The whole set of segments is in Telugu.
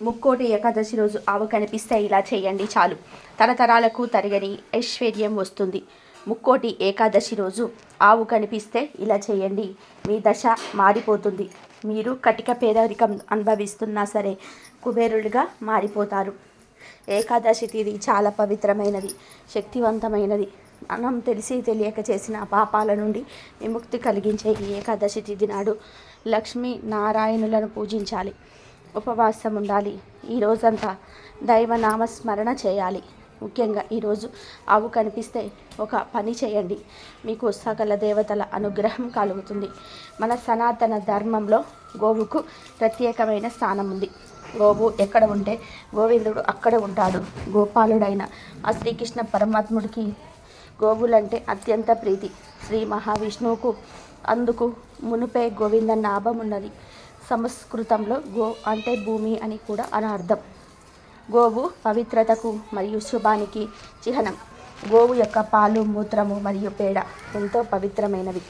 ముక్కోటి ఏకాదశి రోజు ఆవు కనిపిస్తే ఇలా చేయండి చాలు. తరతరాలకు తరగని ఐశ్వర్యం వస్తుంది. ముక్కోటి ఏకాదశి రోజు ఆవు కనిపిస్తే ఇలా చేయండి. మీ దశ మారిపోతుంది. మీరు కటిక పేదరికం అనుభవిస్తున్నా సరే కుబేరులుగా మారిపోతారు. ఏకాదశి తిది చాలా పవిత్రమైనది శక్తివంతమైనది. మనం తెలిసి తెలియక చేసిన పాపాల నుండి విముక్తి కలిగించే ఈ ఏకాదశి తిథి నాడు లక్ష్మీ నారాయణులను పూజించాలి. ఉపవాసం ఉండాలి. ఈ రోజంతా దైవనామస్మరణ చేయాలి. ముఖ్యంగా ఈరోజు ఆవు కనిపిస్తే ఒక పని చేయండి. మీకు సకల దేవతల అనుగ్రహం కలుగుతుంది. మన సనాతన ధర్మంలో గోవుకు ప్రత్యేకమైన స్థానం ఉంది. గోవు ఎక్కడ ఉంటే గోవిందుడు అక్కడ ఉంటాడు. గోపాలుడైన ఆ శ్రీకృష్ణ పరమాత్ముడికి గోవులంటే అత్యంత ప్రీతి. శ్రీ మహావిష్ణువుకు అందుకు మునుపే గోవింద నాభం ఉన్నది. సంస్కృతంలో గో అంటే భూమి అని కూడా అనార్థం గోవు పవిత్రతకు మరియు శుభానికి చిహ్నం. గోవు యొక్క పాలు మూత్రము మరియు పేడ ఎంతో పవిత్రమైనవి.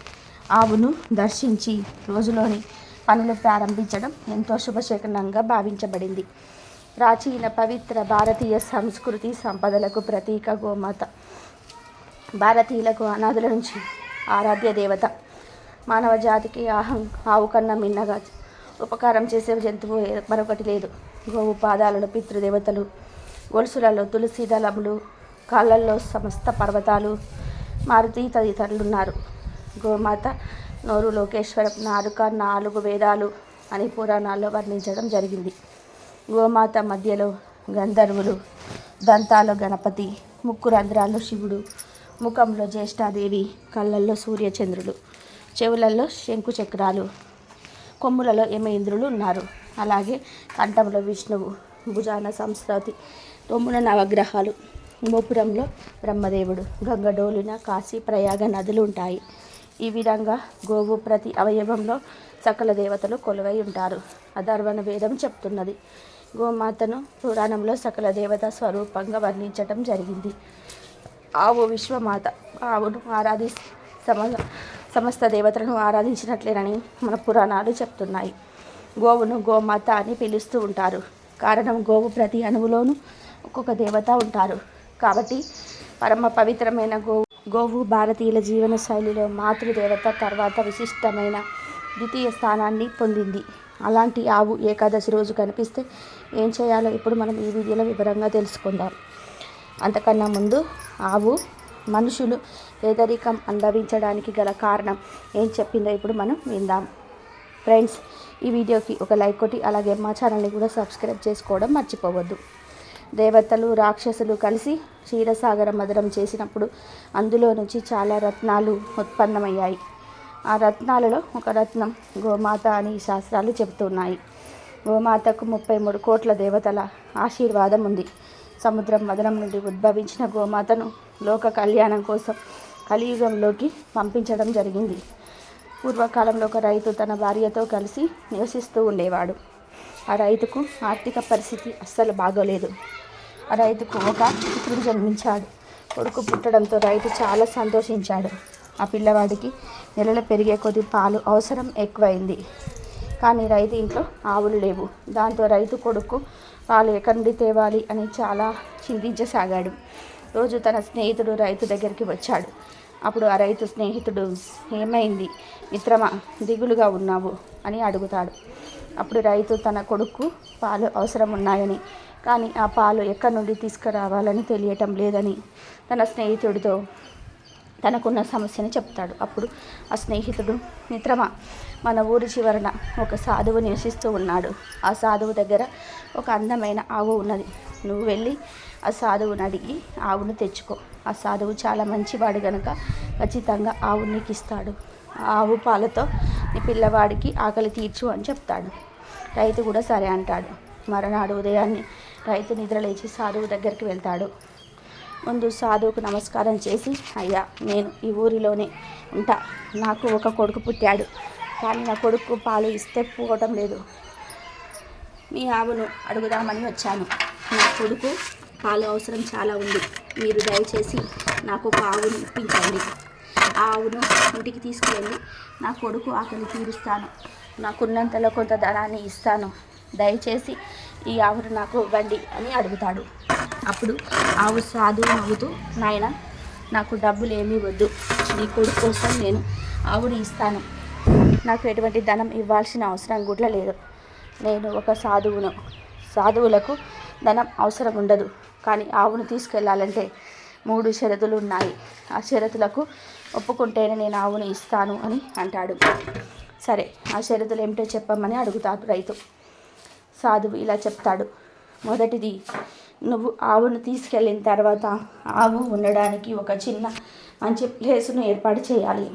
ఆవును దర్శించి రోజులోని పనులు ప్రారంభించడం ఎంతో శుభశకనంగా భావించబడింది. ప్రాచీన పవిత్ర భారతీయ సంస్కృతి సంపదలకు ప్రతీక గోమాత. భారతీయులకు అనాథుల నుంచి ఆరాధ్య దేవత. మానవ జాతికి ఆహం ఆవు కన్నా మిన్నగా ఉపకారం చేసే జంతువు మరొకటి లేదు. గోవు పాదాలలో పితృదేవతలు గొలుసులలో తులసి దళములు కాళ్ళల్లో సమస్త పర్వతాలు మారుతి తదితరులు ఉన్నారు గోమాత నోరు లోకేశ్వరం నాలుక నాలుగు వేదాలు అని పురాణాల్లో వర్ణించడం జరిగింది. గోమాత మధ్యలో గంధర్వులు దంతాలు గణపతి ముక్కు రంధ్రాల్లో శివుడు ముఖంలో జ్యేష్ఠాదేవి కళ్ళల్లో సూర్యచంద్రుడు చెవులలో శంకు చక్రాలు కొమ్ములలో యమేంద్రులు ఉన్నారు. అలాగే కంఠంలో విష్ణువు భుజాన సంస్కృతి తొమ్మున నవగ్రహాలు గోపురంలో బ్రహ్మదేవుడు గంగడోలిన కాశీ ప్రయాగ నదులు ఉంటాయి. ఈ విధంగా గోవు ప్రతి అవయవంలో సకల దేవతలు కొలువై ఉంటారు. అధర్వణ వేదం చెప్తున్నది. గోమాతను పురాణంలో సకల దేవత స్వరూపంగా వర్ణించటం జరిగింది. ఆవు విశ్వమాత ఆవును ఆరాధి సమ సమస్త దేవతలను ఆరాధించినట్లేనని మన పురాణాలు చెప్తున్నాయి. గోవును గోమాత అని పిలుస్తూ ఉంటారు. కారణం గోవు ప్రతి అణువులోనూ ఒక్కొక్క దేవత ఉంటారు. కాబట్టి పరమ పవిత్రమైన గోవు గోవు భారతీయుల జీవన శైలిలో మాతృదేవత తర్వాత విశిష్టమైన ద్వితీయ స్థానాన్ని పొందింది. అలాంటి ఆవు ఏకాదశి రోజు కనిపిస్తే ఏం చేయాలో ఇప్పుడు మనం ఈ వీడియోలో వివరంగా తెలుసుకుందాం. అంతకన్నా ముందు ఆవు మనుషులు పేదరికం అనుభవించడానికి గల కారణం ఏం చెప్పిందో ఇప్పుడు మనం విందాం. ఫ్రెండ్స్ ఈ వీడియోకి ఒక లైక్ కొట్టి అలాగే మా ఛానల్ని కూడా సబ్స్క్రైబ్ చేసుకోవడం మర్చిపోవద్దు. దేవతలు రాక్షసులు కలిసి క్షీరసాగర మధురం చేసినప్పుడు అందులో నుంచి చాలా రత్నాలు ఉత్పన్నమయ్యాయి. ఆ రత్నాలలో ఒక రత్నం గోమాత అని శాస్త్రాలు చెబుతున్నాయి. గోమాతకు ముప్పై మూడు కోట్ల దేవతల ఆశీర్వాదం ఉంది. సముద్రం మదనం నుండి ఉద్భవించిన గోమాతను లోక కళ్యాణం కోసం కలియుగంలోకి పంపించడం జరిగింది. పూర్వకాలంలో ఒక రైతు తన భార్యతో కలిసి నివసిస్తూ ఉండేవాడు. ఆ రైతుకు ఆర్థిక పరిస్థితి అస్సలు బాగోలేదు. ఆ రైతుకు ఒక పుత్రుడు జన్మించాడు. కొడుకు పుట్టడంతో రైతు చాలా సంతోషించాడు. ఆ పిల్లవాడికి నెలలు పెరిగే కొద్ది పాలు అవసరం ఎక్కువైంది. కానీ రైతు ఇంట్లో ఆవులు లేవు. దాంతో రైతు కొడుకు పాలు ఎక్కడి నుండి తేవాలి అని చాలా చింతించసాగాడు. రోజు తన స్నేహితుడు రైతు దగ్గరికి వచ్చాడు. అప్పుడు ఆ రైతు స్నేహితుడు ఏమైంది? మిత్రమా దిగులుగా ఉన్నావు? అని అడుగుతాడు. అప్పుడు రైతు తన కొడుకు పాలు అవసరం ఉన్నాయని కానీ ఆ పాలు ఎక్కడి నుండి తీసుకురావాలని తెలియటం లేదని తన స్నేహితుడితో తనకున్న సమస్యని చెప్తాడు. అప్పుడు ఆ స్నేహితుడు మిత్రమా మన ఊరి చివరన ఒక సాధువు నివసిస్తూ ఉన్నాడు. ఆ సాధువు దగ్గర ఒక అందమైన ఆవు ఉన్నది. నువ్వు వెళ్ళి ఆ సాధువుని అడిగి ఆవును తెచ్చుకో. ఆ సాధువు చాలా మంచివాడు గనక ఖచ్చితంగా ఆవు నీకు ఇస్తాడు ఆ ఆవు పాలతో నీ పిల్లవాడికి ఆకలి తీర్చు అని చెప్తాడు. రైతు కూడా సరే అంటాడు. మరునాడు ఉదయాన్నే రైతు నిద్రలేచి సాధువు దగ్గరికి వెళ్తాడు. ముందు సాధువుకు నమస్కారం చేసి అయ్యా నేను ఈ ఊరిలోనే ఉంటా. నాకు ఒక కొడుకు పుట్టాడు. కానీ నా కొడుకు పాలు ఇస్తే పోవటం లేదు. మీ ఆవును అడుగుదామని వచ్చాను. నా కొడుకు పాలు అవసరం చాలా ఉంది. మీరు దయచేసి నాకు ఒక ఆవును ఇప్పించండి. ఆ ఆవును ఇంటికి తీసుకువెళ్ళి నా కొడుకు ఆకలి తీరుస్తాను. నాకున్నంతలో కొంత ధనాన్ని ఇస్తాను. దయచేసి ఈ ఆవును నాకు ఇవ్వండి అని అడుగుతాడు. అప్పుడు ఆవు సాధు నవ్వుతూ నాయన నాకు డబ్బులు ఏమీ వద్దు. నీ కొడుకు కోసం నేను ఆవుని ఇస్తాను. నాకు ఎటువంటి ధనం ఇవ్వాల్సిన అవసరం కూడా లేదు. నేను ఒక సాధువును. సాధువులకు ధనం అవసరం ఉండదు. కానీ ఆవును తీసుకెళ్ళాలంటే మూడు షరతులు ఉన్నాయి. ఆ షరతులకు ఒప్పుకుంటేనే నేను ఆవును ఇస్తాను అని అంటాడు. సరే ఆ షరతులు ఏమిటో చెప్పమని అడుగుతాడు రైతు. సాధువు ఇలా చెప్తాడు. మొదటిది నువ్వు ఆవును తీసుకెళ్ళిన తర్వాత ఆవు ఉండడానికి ఒక చిన్న మంచి ప్లేసును ఏర్పాటు చేయాలి.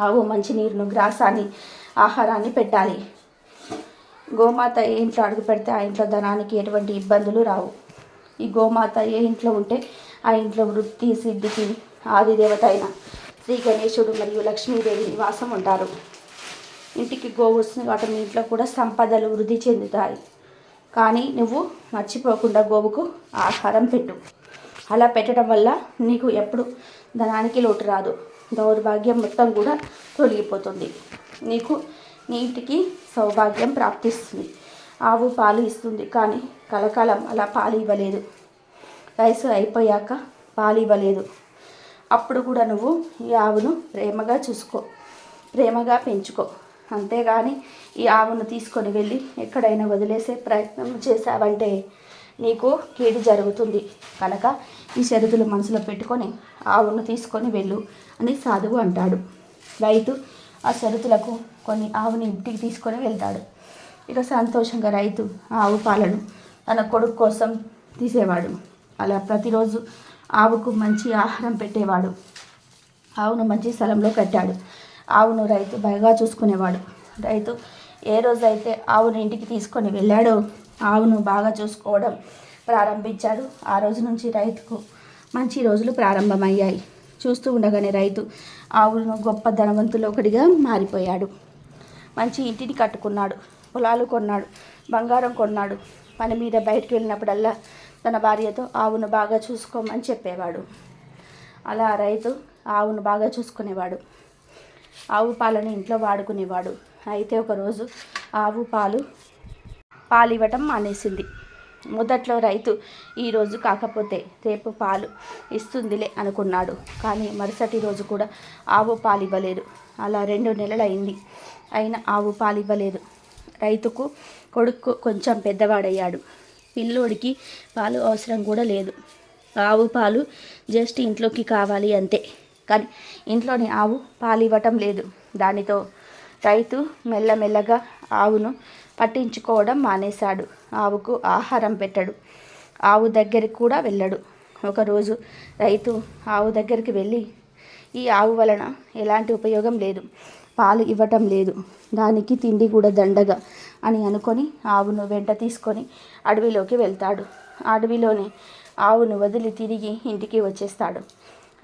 ఆవు మంచినీరును గ్రాసాన్ని ఆహారాన్ని పెట్టాలి. గోమాత ఇంట్లో అడుగు పెడితే ఆ ఇంట్లో ధనానికి ఎటువంటి ఇబ్బందులు రావు. ఈ గోమాత ఏ ఇంట్లో ఉంటే ఆ ఇంట్లో వృత్తి సిద్ధికి ఆదిదేవత అయిన శ్రీ గణేశుడు మరియు లక్ష్మీదేవి నివాసం ఉంటారు. ఇంటికి గోవు వస్తుంది కాబట్టి మీ ఇంట్లో కూడా సంపదలు వృద్ధి చెందుతాయి. కానీ నువ్వు మర్చిపోకుండా గోవుకు ఆహారం పెట్టు. అలా పెట్టడం వల్ల నీకు ఎప్పుడు ధనానికి లోటు రాదు. దౌర్భాగ్యం మొత్తం కూడా తొలగిపోతుంది. నీకు నీ ఇంటికి సౌభాగ్యం ప్రాప్తిస్తుంది. ఆవు పాలు ఇస్తుంది. కానీ కలకాలం అలా పాలు ఇవ్వలేదు. వయసు అయిపోయాక పాలు ఇవ్వలేదు. అప్పుడు కూడా నువ్వు ఈ ఆవును ప్రేమగా చూసుకో. ప్రేమగా పెంచుకో. అంతేగాని ఈ ఆవును తీసుకొని వెళ్ళి ఎక్కడైనా వదిలేసే ప్రయత్నం చేశావంటే నీకు కీడు జరుగుతుంది. కనుక ఈ షరతులు మనసులో పెట్టుకొని ఆవును తీసుకొని వెళ్ళు అని సాధువు అంటాడు. రైతు ఆ షరతులకు కొన్ని ఆవుని ఇంటికి తీసుకొని వెళ్తాడు. ఇక సంతోషంగా రైతు ఆవు పాలను తన కొడుకు కోసం తీసేవాడు. అలా ప్రతిరోజు ఆవుకు మంచి ఆహారం పెట్టేవాడు. ఆవును మంచి స్థలంలో కట్టాడు. ఆవును రైతు బాగా చూసుకునేవాడు. రైతు ఏ రోజైతే ఆవును ఇంటికి తీసుకొని వెళ్ళాడో ఆవును బాగా చూసుకోవడం ప్రారంభించాడు. ఆ రోజు నుంచి రైతుకు మంచి రోజులు ప్రారంభమయ్యాయి. చూస్తూ ఉండగానే రైతు ఆవును గొప్ప ధనవంతులు ఒకటిగా మారిపోయాడు. మంచి ఇంటిని కట్టుకున్నాడు. పొలాలు కొన్నాడు. బంగారం కొన్నాడు. పని మీద బయటకు వెళ్ళినప్పుడల్లా తన భార్యతో ఆవును బాగా చూసుకోమని చెప్పేవాడు. అలా రైతు ఆవును బాగా చూసుకునేవాడు. ఆవు పాలను ఇంట్లో వాడుకునేవాడు. అయితే ఒకరోజు ఆవు పాలు పాలు ఇవ్వటం మానేసింది. మొదట్లో రైతు ఈరోజు కాకపోతే రేపు పాలు ఇస్తుందిలే అనుకున్నాడు. కానీ మరుసటి రోజు కూడా ఆవు పాలు ఇవ్వలేదు అలా రెండు నెలలు అయింది అయినా ఆవు పాలు ఇవ్వలేదు రైతుకు కొడుకు కొంచెం పెద్దవాడయ్యాడు. పిల్లోడికి పాలు అవసరం కూడా లేదు. ఆవు పాలు జస్ట్ ఇంట్లోకి కావాలి అంతే. కానీ ఇంట్లోని ఆవు పాలు ఇవ్వటం లేదు. దానితో రైతు మెల్లమెల్లగా ఆవును పట్టించుకోవడం మానేశాడు. ఆవుకు ఆహారం పెట్టడు. ఆవు దగ్గరికి కూడా వెళ్ళడు. ఒకరోజు రైతు ఆవు దగ్గరికి వెళ్ళి ఈ ఆవు వలన ఎలాంటి ఉపయోగం లేదు. పాలు ఇవ్వటం లేదు. దానికి తిండి కూడా దండగా అని అనుకొని ఆవును వెంట తీసుకొని అడవిలోకి వెళ్తాడు. అడవిలోనే ఆవును వదిలి తిరిగి ఇంటికి వచ్చేస్తాడు.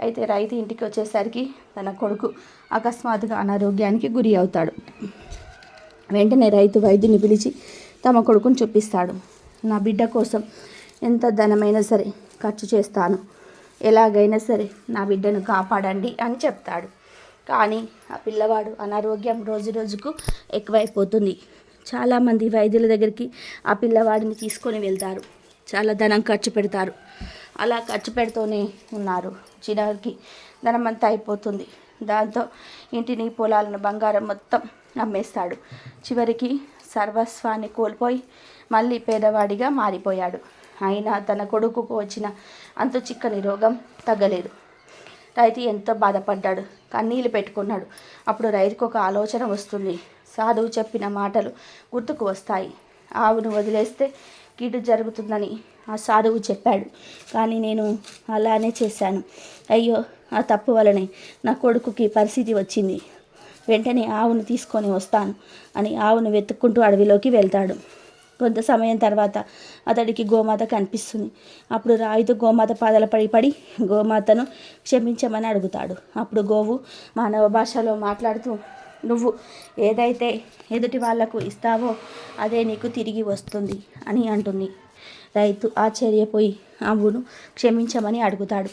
అయితే రైతు ఇంటికి వచ్చేసరికి తన కొడుకు అకస్మాత్తుగా అనారోగ్యానికి గురి అవుతాడు. వెంటనే రైతు వైద్యుని పిలిచి తమ కొడుకుని చూపిస్తాడు. నా బిడ్డ కోసం ఎంత ధనమైనా సరే ఖర్చు చేస్తాను. ఎలాగైనా సరే నా బిడ్డను కాపాడండి అని చెప్తాడు. కానీ ఆ పిల్లవాడు అనారోగ్యం రోజు రోజుకు ఎక్కువైపోతుంది. చాలామంది వైద్యుల దగ్గరికి ఆ పిల్లవాడిని తీసుకొని వెళ్తారు. చాలా ధనం ఖర్చు పెడతారు. అలా ఖర్చు పెడుతూనే ఉన్నారు. చివరికి ధనం అంతా అయిపోతుంది. దాంతో ఇంటిని పొలాలను బంగారం మొత్తం అమ్మేస్తాడు. చివరికి సర్వస్వాన్ని కోల్పోయి మళ్ళీ పేదవాడిగా మారిపోయాడు. అయినా తన కొడుకుకు వచ్చిన అంతు చిక్కని రోగం తగ్గలేదు. రైతు ఎంతో బాధపడ్డాడు. కన్నీళ్ళు పెట్టుకున్నాడు. అప్పుడు రైతుకు ఒక ఆలోచన వస్తుంది. సాధువు చెప్పిన మాటలు గుర్తుకు వస్తాయి. ఆవును వదిలేస్తే కీడు జరుగుతుందని ఆ సాధువు చెప్పాడు. కానీ నేను అలానే చేశాను. అయ్యో ఆ తప్పు వలనే నా కొడుకుకి పరిస్థితి వచ్చింది. వెంటనే ఆవును తీసుకొని వస్తాను అని ఆవును వెతుక్కుంటూ అడవిలోకి వెళ్తాడు. కొంత సమయం తర్వాత అతడికి గోమాత కనిపిస్తుంది. అప్పుడు రాయితో గోమాత పాదాల పడి పడి గోమాతను క్షమించమని అడుగుతాడు. అప్పుడు గోవు మానవ భాషలో మాట్లాడుతూ నువ్వు ఏదైతే ఎదుటి వాళ్ళకు ఇస్తావో అదే నీకు తిరిగి వస్తుంది అని అంటుంది. రైతు ఆశ్చర్యపోయి అవును క్షమించమని అడుగుతాడు.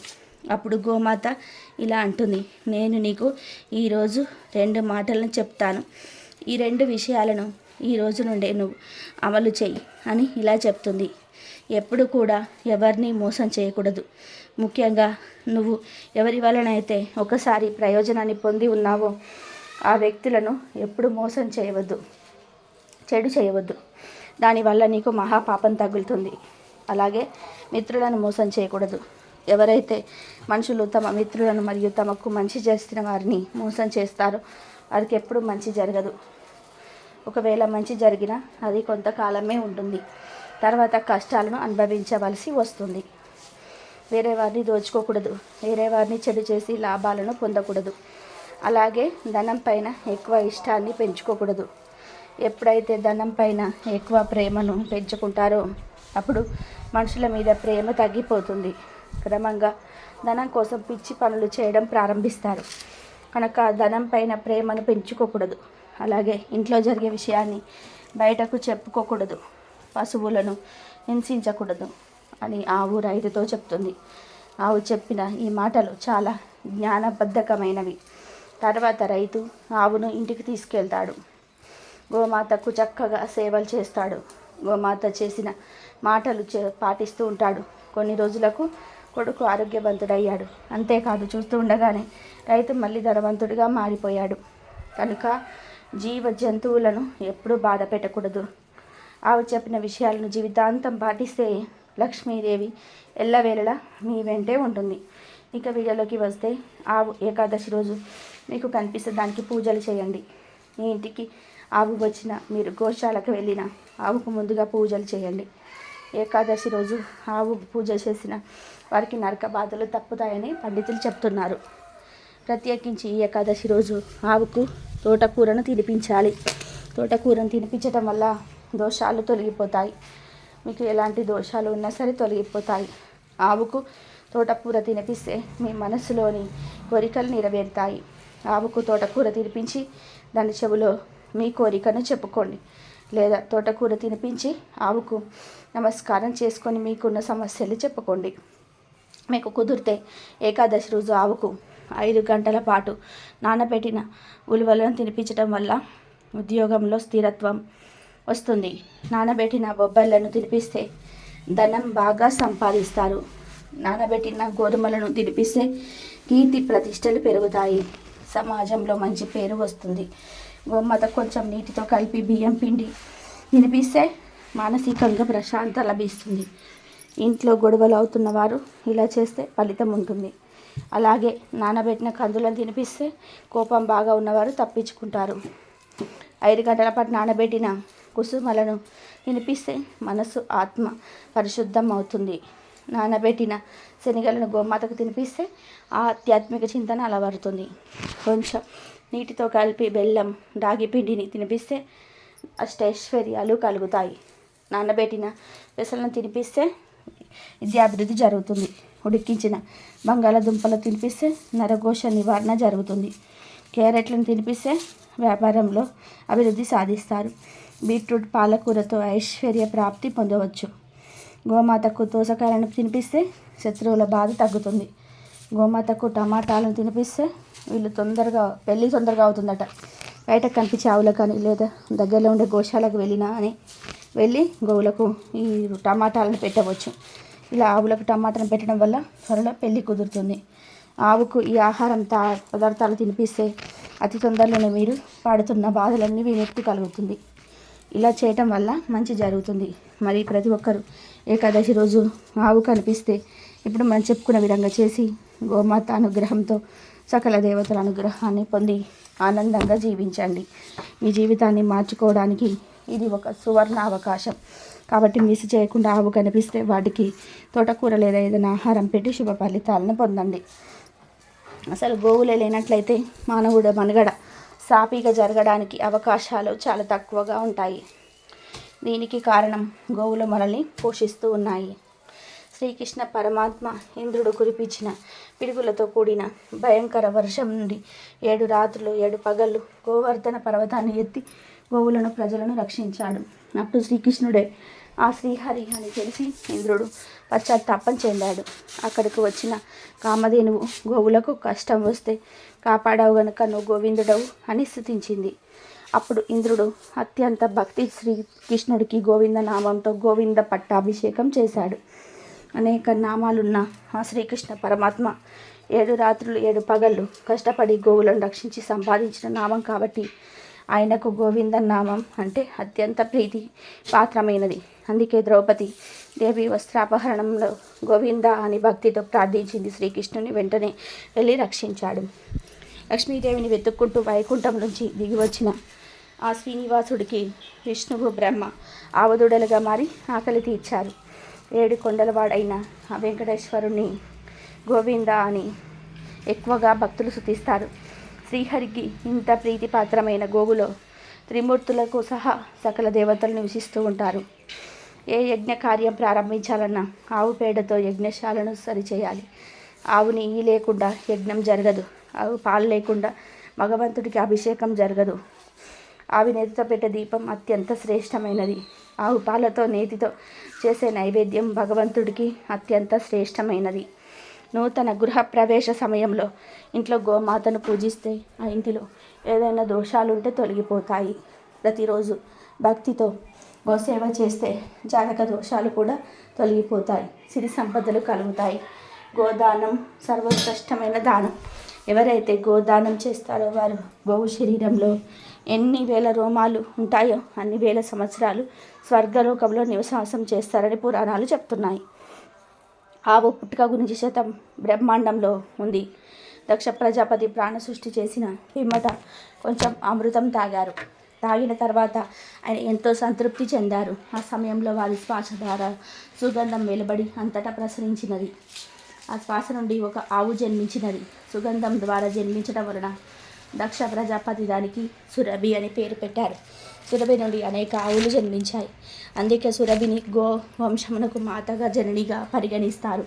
అప్పుడు గోమాత ఇలా అంటుంది నేను నీకు ఈరోజు రెండు మాటలను చెప్తాను. ఈ రెండు విషయాలను ఈ రోజు నుండే నువ్వు అమలు చెయ్యి అని ఇలా చెప్తుంది. ఎప్పుడు కూడా ఎవరిని మోసం చేయకూడదు. ముఖ్యంగా నువ్వు ఎవరి వలనైతే ఒకసారి ప్రయోజనాన్ని పొంది ఉన్నావో ఆ వ్యక్తులను ఎప్పుడు మోసం చేయవద్దు. చెడు చేయవద్దు. దానివల్ల నీకు మహాపాపం తగులుతుంది. అలాగే మిత్రులను మోసం చేయకూడదు. ఎవరైతే మనుషులు తమ మిత్రులను మరియు తమకు మంచి చేసిన వారిని మోసం చేస్తారో వారికి ఎప్పుడు మంచి జరగదు. ఒకవేళ మంచి జరిగినా అది కొంతకాలమే ఉంటుంది. తర్వాత కష్టాలను అనుభవించవలసి వస్తుంది. వేరే వారిని దోచుకోకూడదు. వేరే వారిని చెడు చేసి లాభాలను పొందకూడదు. అలాగే ధనం పైన ఎక్కువ ఇష్టాన్ని పెంచుకోకూడదు. ఎప్పుడైతే ధనం పైన ఎక్కువ ప్రేమను పెంచుకుంటారో అప్పుడు మనుషుల మీద ప్రేమ తగ్గిపోతుంది. క్రమంగా ధనం కోసం పిచ్చి పనులు చేయడం ప్రారంభిస్తారు. కనుక ధనం పైన ప్రేమను పెంచుకోకూడదు. అలాగే ఇంట్లో జరిగే విషయాన్ని బయటకు చెప్పుకోకూడదు పశువులను హింసించకూడదు అని ఆవు రైతుతో చెప్తుంది. ఆవు చెప్పిన ఈ మాటలు చాలా జ్ఞానబద్ధకమైనవి. తర్వాత రైతు ఆవును ఇంటికి తీసుకెళ్తాడు. గోమాతకు చక్కగా సేవలు చేస్తాడు. గోమాత చేసిన మాటలు చే పాటిస్తూ ఉంటాడు. కొన్ని రోజులకు కొడుకు ఆరోగ్యవంతుడయ్యాడు. అంతేకాదు చూస్తూ ఉండగానే రైతు మళ్ళీ ధనవంతుడిగా మారిపోయాడు. కనుక జీవ జంతువులను ఎప్పుడూ బాధ పెట్టకూడదు. ఆవు చెప్పిన విషయాలను జీవితాంతం పాటిస్తే లక్ష్మీదేవి ఎల్లవేళలా మీ వెంటే ఉంటుంది. ఇక వీడియోలోకి వస్తే ఆవు ఏకాదశి రోజు మీకు కనిపిస్తే దానికి పూజలు చేయండి. మీ ఇంటికి ఆవు వచ్చిన మీరు గోశాలకు వెళ్ళిన ఆవుకు ముందుగా పూజలు చేయండి. ఏకాదశి రోజు ఆవు పూజ చేసిన వారికి నరక బాధలు తప్పుతాయని పండితులు చెప్తున్నారు. ప్రత్యేకించి ఈ ఏకాదశి రోజు ఆవుకు తోటకూరను తినిపించాలి. తోటకూరను తినిపించటం వల్ల దోషాలు తొలగిపోతాయి. మీకు ఎలాంటి దోషాలు ఉన్నా సరే తొలగిపోతాయి. ఆవుకు తోటకూర తినిపిస్తే మీ మనసులోని కోరికలు నెరవేరుతాయి. ఆవుకు తోటకూర తినిపించి దాని చెవిలో మీ కోరికను చెప్పుకోండి. లేదా తోటకూర తినిపించి ఆవుకు నమస్కారం చేసుకొని మీకున్న సమస్యలు చెప్పుకోండి. మీకు కుదిరితే ఏకాదశి రోజు ఆవుకు ఐదు గంటల పాటు నానబెట్టిన ఉలువలను తినిపించడం వల్ల ఉద్యోగంలో స్థిరత్వం వస్తుంది. నానబెట్టిన బొబ్బర్లను తినిపిస్తే ధనం బాగా సంపాదిస్తారు. నానబెట్టిన గోధుమలను తినిపిస్తే కీర్తి ప్రతిష్టలు పెరుగుతాయి. సమాజంలో మంచి పేరు వస్తుంది. గోమత కొంచెం నీటితో కలిపి బియ్యం పిండి తినిపిస్తే మానసికంగా ప్రశాంత లభిస్తుంది. ఇంట్లో గొడవలు అవుతున్న వారు ఇలా చేస్తే ఫలితం ఉంటుంది. అలాగే నానబెట్టిన కందులను తినిపిస్తే కోపం బాగా ఉన్నవారు తప్పించుకుంటారు. ఐదు గంటల పాటు నానబెట్టిన కుసుమలను తినిపిస్తే మనసు ఆత్మ పరిశుద్ధం అవుతుంది నానబెట్టిన శనగలను గోమాతకు తినిపిస్తే ఆధ్యాత్మిక చింతన అలవరుతుంది. కొంచెం నీటితో కలిపి బెల్లం రాగి పిండిని తినిపిస్తే అష్టైశ్వర్యాలు కలుగుతాయి. నానబెట్టిన పెసలను తినిపిస్తే విద్యాభివృద్ధి జరుగుతుంది. ఉడికించిన బంగాళాదుంపలు తినిపిస్తే నరఘోష నివారణ జరుగుతుంది. క్యారెట్లను తినిపిస్తే వ్యాపారంలో అభివృద్ధి సాధిస్తారు. బీట్రూట్ పాలకూరతో ఐశ్వర్య ప్రాప్తి పొందవచ్చు. గోమాతకు దోసకాయలను తినిపిస్తే శత్రువుల బాధ తగ్గుతుంది. గోమాతకు టమాటాలను తినిపిస్తే వీళ్ళు తొందరగా పెళ్ళి తొందరగా అవుతుందట. బయట కనిపించే ఆవులకు కానీ లేదా దగ్గరలో ఉండే గోశాలకు వెళ్ళినా అని వెళ్ళి గోవులకు ఈ టమాటాలను పెట్టవచ్చు. ఇలా ఆవులకు టమాటాను పెట్టడం వల్ల త్వరలో పెళ్ళి కుదురుతుంది. ఆవుకు ఈ ఆహారం తా పదార్థాలు తినిపిస్తే అతి తొందరలోనే మీరు పాడుతున్న బాధలన్నీ విముక్తి కలుగుతుంది. ఇలా చేయటం వల్ల మంచి జరుగుతుంది. మరి ప్రతి ఒక్కరు ఏకాదశి రోజు ఆవు కనిపిస్తే ఇప్పుడు మనం చెప్పుకున్న విధంగా చేసి గోమాత అనుగ్రహంతో సకల దేవతల అనుగ్రహాన్ని పొంది ఆనందంగా జీవించండి. మీ జీవితాన్ని మార్చుకోవడానికి ఇది ఒక సువర్ణ అవకాశం కాబట్టి మిస్ చేయకుండా ఆవు కనిపిస్తే వాటికి తోటకూర లేదా ఏదైనా ఆహారం పెట్టి శుభ ఫలితాలను పొందండి. అసలు గోవులే లేనట్లయితే మానవుడ మనుగడ సాపీగా జరగడానికి అవకాశాలు చాలా తక్కువగా ఉంటాయి. దీనికి కారణం గోవులు మనల్ని పోషిస్తూ ఉన్నాయి. శ్రీకృష్ణ పరమాత్మ ఇంద్రుడు కురిపించిన పిడుగులతో కూడిన భయంకర వర్షం నుండి ఏడు రాత్రులు ఏడు పగళ్ళు గోవర్ధన పర్వతాన్ని ఎత్తి గోవులను ప్రజలను రక్షించాడు. అప్పుడు శ్రీకృష్ణుడే ఆ శ్రీహరి అని తెలిసి ఇంద్రుడు పశ్చాత్తాపం చెందాడు. అక్కడికి వచ్చిన కామధేనువు గోవులకు కష్టం వస్తే కాపాడావు గనుక నువ్వు గోవిందుడవు అని స్థుతించింది. అప్పుడు ఇంద్రుడు అత్యంత భక్తి శ్రీకృష్ణుడికి గోవింద నామంతో గోవింద పట్టాభిషేకం చేశాడు. అనేక నామాలున్న ఆ శ్రీకృష్ణ పరమాత్మ ఏడు రాత్రులు ఏడు పగళ్ళు కష్టపడి గోవులను రక్షించి సంపాదించిన నామం కాబట్టి ఆయనకు గోవింద నామం అంటే అత్యంత ప్రీతి పాత్రమైనది. అందుకే ద్రౌపది దేవి వస్త్రాపహరణంలో గోవింద అని భక్తితో ప్రార్థించింది శ్రీకృష్ణుని. వెంటనే వెళ్ళి రక్షించాడు. లక్ష్మీదేవిని వెతుక్కుంటూ వైకుంఠం నుంచి దిగి వచ్చిన ఆ శ్రీనివాసుడికి విష్ణువు బ్రహ్మ ఆవదుడలుగా మారి ఆకలి తీర్చారు. ఏడు కొండలవాడైన ఆ వెంకటేశ్వరుణ్ణి గోవింద అని ఎక్కువగా భక్తులు శుతిస్తారు. శ్రీహరికి ఇంత ప్రీతిపాత్రమైన గోవులో త్రిమూర్తులకు సహా సకల దేవతలు నివసిస్తూ ఉంటారు. ఏ యజ్ఞ కార్యం ప్రారంభించాలన్నా ఆవు పేడతో యజ్ఞశాలను సరిచేయాలి. ఆవు ఈ లేకుండా యజ్ఞం జరగదు. ఆవు పాలు లేకుండా భగవంతుడికి అభిషేకం జరగదు. ఆవి నేతితో పెట్టే దీపం అత్యంత శ్రేష్టమైనది. ఆవు పాలతో నేతితో చేసే నైవేద్యం భగవంతుడికి అత్యంత శ్రేష్టమైనది. నూతన గృహ ప్రవేశ సమయంలో ఇంట్లో గోమాతను పూజిస్తే ఆ ఇంటిలో ఏదైనా దోషాలు ఉంటే తొలగిపోతాయి. ప్రతిరోజు భక్తితో గోసేవ చేస్తే జాతక దోషాలు కూడా తొలగిపోతాయి. సిరి సంపదలు కలుగుతాయి. గోదానం సర్వోత్కృష్టమైన దానం. ఎవరైతే గోదానం చేస్తారో వారు గోవు శరీరంలో ఎన్ని వేల రోమాలు ఉంటాయో అన్ని వేల సంవత్సరాలు స్వర్గలోకంలో నివసాసం చేస్తారని పురాణాలు చెప్తున్నాయి. ఆవు పుట్టుక గురించి శతం బ్రహ్మాండంలో ఉంది. దక్ష ప్రజాపతి ప్రాణ సృష్టి చేసిన పిమ్మట కొంచెం అమృతం తాగారు. తాగిన తర్వాత ఆయన ఎంతో సంతృప్తి చెందారు. ఆ సమయంలో వారి శ్వాస ద్వారా సుగంధం వెలబడి అంతటా ప్రసరించినది. ఆ శ్వాస నుండి ఒక ఆవు జన్మించినది. సుగంధం ద్వారా జన్మించడం వలన దక్ష ప్రజాపతి దానికి సురభి అని పేరు పెట్టారు. సురభి నుండి అనేక ఆవులు జన్మించాయి. అందుకే సురభిని గో వంశమునకు మాతగా జననిగా పరిగణిస్తారు.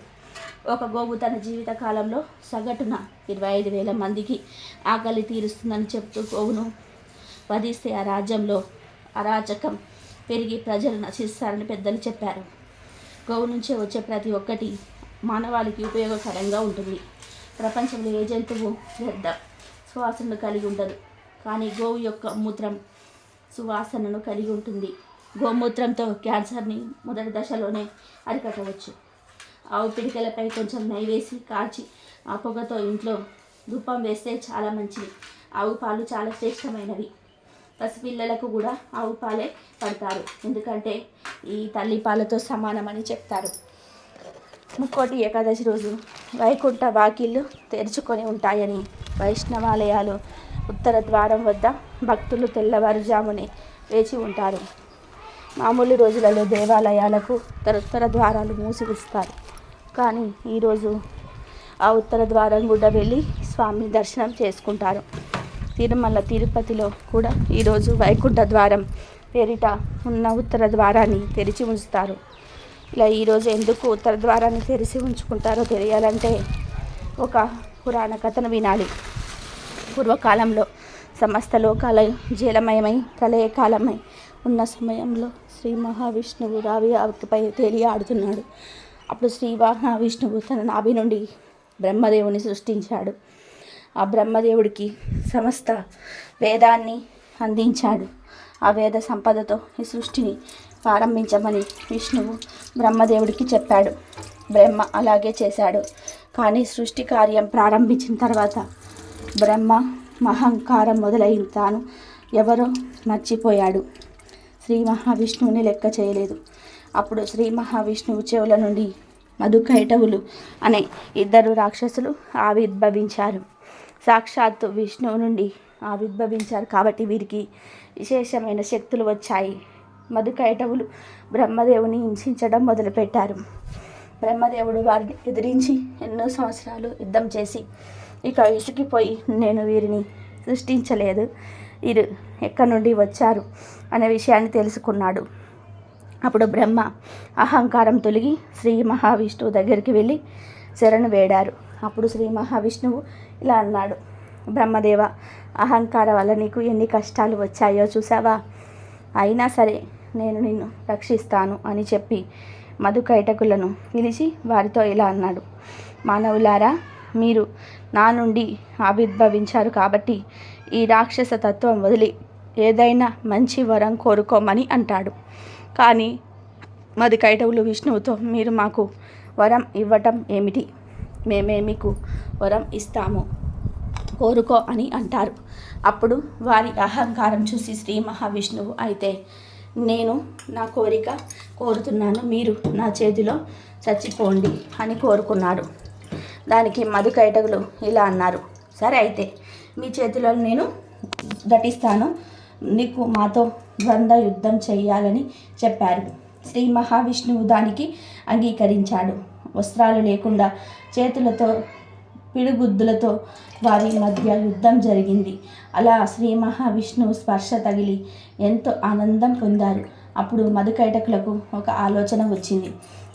ఒక గోవు తన జీవిత కాలంలో సగటున ఇరవై ఐదు వేల మందికి ఆకలి తీరుస్తుందని చెప్తూ గోవును వధిస్తే ఆ రాజ్యంలో అరాచకం పెరిగి ప్రజలు నశిస్తారని పెద్దలు చెప్పారు. గోవు నుంచే వచ్చే ప్రతి ఒక్కటి మానవాళికి ఉపయోగకరంగా ఉంటుంది. ప్రపంచంలో ఏ జంతువు వ్యర్థ? సువాసనను కలిగి ఉండదు. కానీ గోవు యొక్క మూత్రం సువాసనను కలిగి ఉంటుంది. గోమూత్రంతో క్యాన్సర్ని మొదటి దశలోనే అరికట్టవచ్చు. ఆవు పిడికలపై కొంచెం నెయ్యి వేసి కాల్చి ఆ పొగతో ఇంట్లో ధూపం వేస్తే చాలా మంచిది. ఆవు పాలు చాలా శ్రేష్టమైనవి. పసిపిల్లలకు కూడా ఆవు పాలే పడతారు. ఎందుకంటే ఈ తల్లి పాలతో సమానమని చెప్తారు. ముక్కోటి ఏకాదశి రోజు వైకుంఠ వాకిళ్ళు తెరుచుకొని ఉంటాయని వైష్ణవాలయాలు ఉత్తర ద్వారం వద్ద భక్తులు తెల్లవారుజామునే వేచి ఉంటారు. మామూలు రోజులలో దేవాలయాలకు ఉత్తర ఉత్తర ద్వారాలు మూసి ఉంచుతారు కానీ ఈరోజు ఆ ఉత్తర ద్వారం గుడ్డ వెళ్ళి స్వామిని దర్శనం చేసుకుంటారు. తిరుమల తిరుపతిలో కూడా ఈరోజు వైకుంఠ ద్వారం పేరిట ఉన్న ఉత్తర ద్వారాన్ని తెరిచి ఉంచుతారు. ఇలా ఈరోజు ఎందుకు ఉత్తర ద్వారాన్ని తెరిచి ఉంచుకుంటారో తెలియాలంటే ఒక పురాణ కథను వినాలి. పూర్వకాలంలో సమస్త లోకాల జలమయమై ప్రళయకాలమై ఉన్న సమయంలో శ్రీ మహావిష్ణువు రావి ఆవిపై తేలి ఆడుతున్నాడు. అప్పుడు శ్రీ మహావిష్ణువు తన నాభి నుండి బ్రహ్మదేవుని సృష్టించాడు. ఆ బ్రహ్మదేవుడికి సమస్త వేదాన్ని అందించాడు. ఆ వేద సంపదతో ఈ సృష్టిని ప్రారంభించమని విష్ణువు బ్రహ్మదేవుడికి చెప్పాడు. బ్రహ్మ అలాగే చేశాడు. కానీ సృష్టి కార్యం ప్రారంభించిన తర్వాత బ్రహ్మ మహంకారం మొదలైన తాను ఎవరో మర్చిపోయాడు. శ్రీ మహావిష్ణువుని లెక్క చేయలేదు. అప్పుడు శ్రీ మహావిష్ణువు చెవుల నుండి మధుకైటవులు అనే ఇద్దరు రాక్షసులు ఆవిర్భవించారు. సాక్షాత్తు విష్ణువు నుండి ఆవిర్భవించారు కాబట్టి వీరికి విశేషమైన శక్తులు వచ్చాయి. మధుకైటవులు బ్రహ్మదేవుని హింసించడం మొదలుపెట్టారు. బ్రహ్మదేవుడు వారిని ఎదిరించి ఎన్నో సంవత్సరాలు యుద్ధం చేసి ఇక విసిగిపోయి నేను వీరిని సృష్టించలేదు. వీరు ఎక్కడి నుండి వచ్చారు? అనే విషయాన్ని తెలుసుకున్నాడు. అప్పుడు బ్రహ్మ అహంకారం తొలగి శ్రీ మహావిష్ణువు దగ్గరికి వెళ్ళి శరణు వేడారు. అప్పుడు శ్రీ మహావిష్ణువు ఇలా అన్నాడు. బ్రహ్మదేవ అహంకారం వల్ల నీకు ఎన్ని కష్టాలు వచ్చాయో చూసావా అయినా సరే నేను నిన్ను రక్షిస్తాను అని చెప్పి మధుకైటకులను పిలిచి వారితో ఇలా అన్నాడు. మానవులారా మీరు నా నుండి ఆవిర్భవించారు కాబట్టి ఈ రాక్షస తత్వం వదిలి ఏదైనా మంచి వరం కోరుకోమని అంటాడు. కానీ మది కైటవులు విష్ణువుతో మీరు మాకు వరం ఇవ్వటం ఏమిటి? మేమే మీకు వరం ఇస్తాము. కోరుకో అని అంటారు. అప్పుడు వారి అహంకారం చూసి శ్రీ మహావిష్ణువు అయితే నేను నా కోరిక కోరుతున్నాను మీరు నా చేతిలో చచ్చిపోండి అని కోరుకున్నాడు దానికి మధుకైటకులు ఇలా అన్నారు సరే అయితే మీ చేతిలో నేను నటిస్తాను నీకు మాతో ద్వంద్వ యుద్ధం చేయాలని చెప్పారు. శ్రీ మహావిష్ణువు దానికి అంగీకరించాడు. వస్త్రాలు లేకుండా చేతులతో పిడుగుద్దులతో వారి మధ్య యుద్ధం జరిగింది. అలా శ్రీ మహావిష్ణువు స్పర్శ తగిలి ఎంతో ఆనందం పొందారు. అప్పుడు మధుకైటకులకు ఒక ఆలోచన వచ్చింది.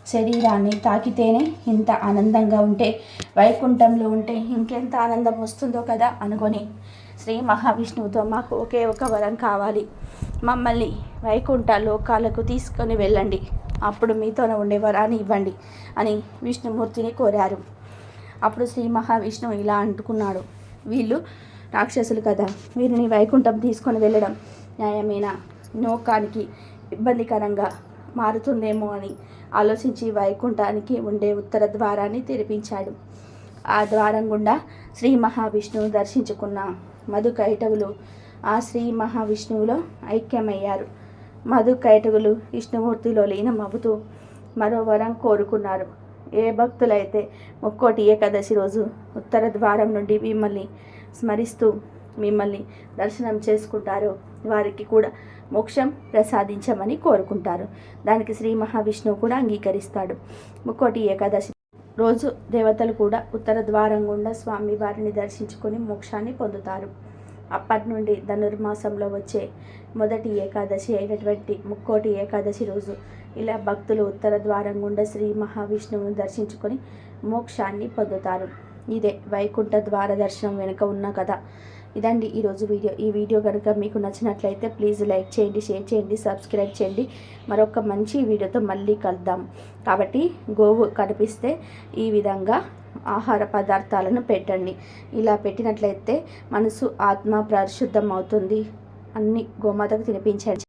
శరీరాన్ని తాకితేనే ఇంత ఆనందంగా ఉంటే వైకుంఠంలో ఉంటే ఇంకెంత ఆనందం వస్తుందో కదా అనుకొని శ్రీ మహావిష్ణువుతో మాకు ఒకే ఒక వరం కావాలి. మమ్మల్ని వైకుంఠ లోకాలకు తీసుకొని వెళ్ళండి. అప్పుడు మీతోనే ఉండే వరాన్ని ఇవ్వండి అని విష్ణుమూర్తిని కోరారు. అప్పుడు శ్రీ మహావిష్ణువు ఇలా అంటుకున్నాడు. వీళ్ళు రాక్షసులు కదా వీరిని వైకుంఠం తీసుకొని వెళ్ళడం న్యాయమేనా? నోకానికి ఇబ్బందికరంగా మారుతుందేమో అని ఆలోచించి వైకుంఠానికి ఉండే ఉత్తర ద్వారాన్ని తెరిపించాడు. ఆ ద్వారం గుండా శ్రీ మహావిష్ణువు దర్శించుకున్న మధు కైటవులు ఆ శ్రీ మహావిష్ణువులో ఐక్యమయ్యారు. మధు కైటవులు విష్ణుమూర్తిలో లీనమవుతూ మరో వరం కోరుకున్నారు. ఏ భక్తులైతే ముక్కోటి ఏకాదశి రోజు ఉత్తర ద్వారం నుండి మిమ్మల్ని స్మరిస్తూ మిమ్మల్ని దర్శనం చేసుకుంటారో వారికి కూడా మోక్షం ప్రసాదించమని కోరుకుంటారు. దానికి శ్రీ మహావిష్ణువు కూడా అంగీకరిస్తాడు. ముక్కోటి ఏకాదశి రోజు దేవతలు కూడా ఉత్తర ద్వారం గుండా స్వామి వారిని దర్శించుకొని మోక్షాన్ని పొందుతారు. అప్పటి నుండి ధనుర్మాసంలో వచ్చే మొదటి ఏకాదశి అయినటువంటి ముక్కోటి ఏకాదశి రోజు ఇలా భక్తులు ఉత్తర ద్వారం గుండా శ్రీ మహావిష్ణువుని దర్శించుకొని మోక్షాన్ని పొందుతారు. ఇదే వైకుంఠ ద్వార దర్శనం వెనుక ఉన్న కథ. ఇదండి ఈరోజు వీడియో. ఈ వీడియో కనుక మీకు నచ్చినట్లయితే ప్లీజ్ లైక్ చేయండి షేర్ చేయండి సబ్స్క్రైబ్ చేయండి. మరొక మంచి వీడియోతో మళ్ళీ కలుద్దాం. కాబట్టి గోవు కనిపిస్తే ఈ విధంగా ఆహార పదార్థాలను పెట్టండి. ఇలా పెట్టినట్లయితే మనసు ఆత్మ పరిశుద్ధం అవుతుంది అన్ని గోమాతకు తినిపించండి.